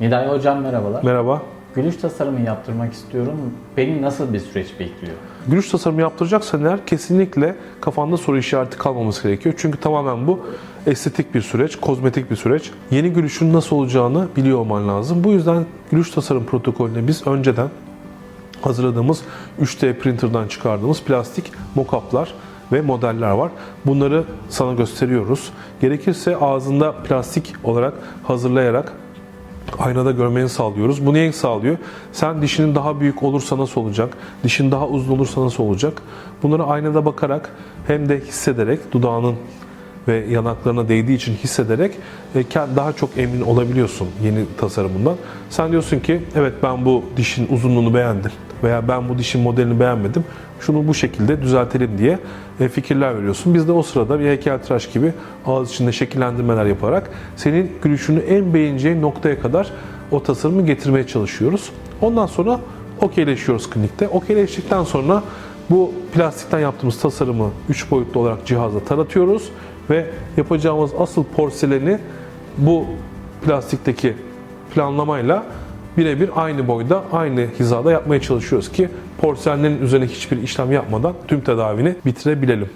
Nidai Hocam merhabalar. Merhaba. Gülüş tasarımı yaptırmak istiyorum. Beni nasıl bir süreç bekliyor? Gülüş tasarımı yaptıracaksan eğer kesinlikle kafanda soru işareti kalmaması gerekiyor. Çünkü tamamen bu estetik bir süreç, kozmetik bir süreç. Yeni gülüşün nasıl olacağını biliyor olman lazım. Bu yüzden gülüş tasarım protokolüne biz önceden hazırladığımız 3D printer'dan çıkardığımız plastik mock-up'lar ve modeller var. Bunları sana gösteriyoruz. Gerekirse ağzında plastik olarak hazırlayarak aynada görmeni sağlıyoruz. Bu neyi sağlıyor? Sen dişinin daha büyük olursa nasıl olacak? Dişin daha uzun olursa nasıl olacak? Bunları aynada bakarak hem de hissederek dudağının ve yanaklarına değdiği için hissederek e, daha çok emin olabiliyorsun yeni tasarımından. Sen diyorsun ki evet ben bu dişin uzunluğunu beğendim veya ben bu dişin modelini beğenmedim. Şunu bu şekilde düzeltelim diye e, fikirler veriyorsun. Biz de o sırada bir heykeltıraş gibi ağız içinde şekillendirmeler yaparak senin gülüşünü en beğeneceğin noktaya kadar o tasarımı getirmeye çalışıyoruz. Ondan sonra okeyleşiyoruz klinikte. Okeyleştikten sonra bu plastikten yaptığımız tasarımı 3 boyutlu olarak cihazla taratıyoruz ve yapacağımız asıl porseleni bu plastikteki planlamayla birebir aynı boyda, aynı hizada yapmaya çalışıyoruz ki porselenlerin üzerine hiçbir işlem yapmadan tüm tedavini bitirebilelim.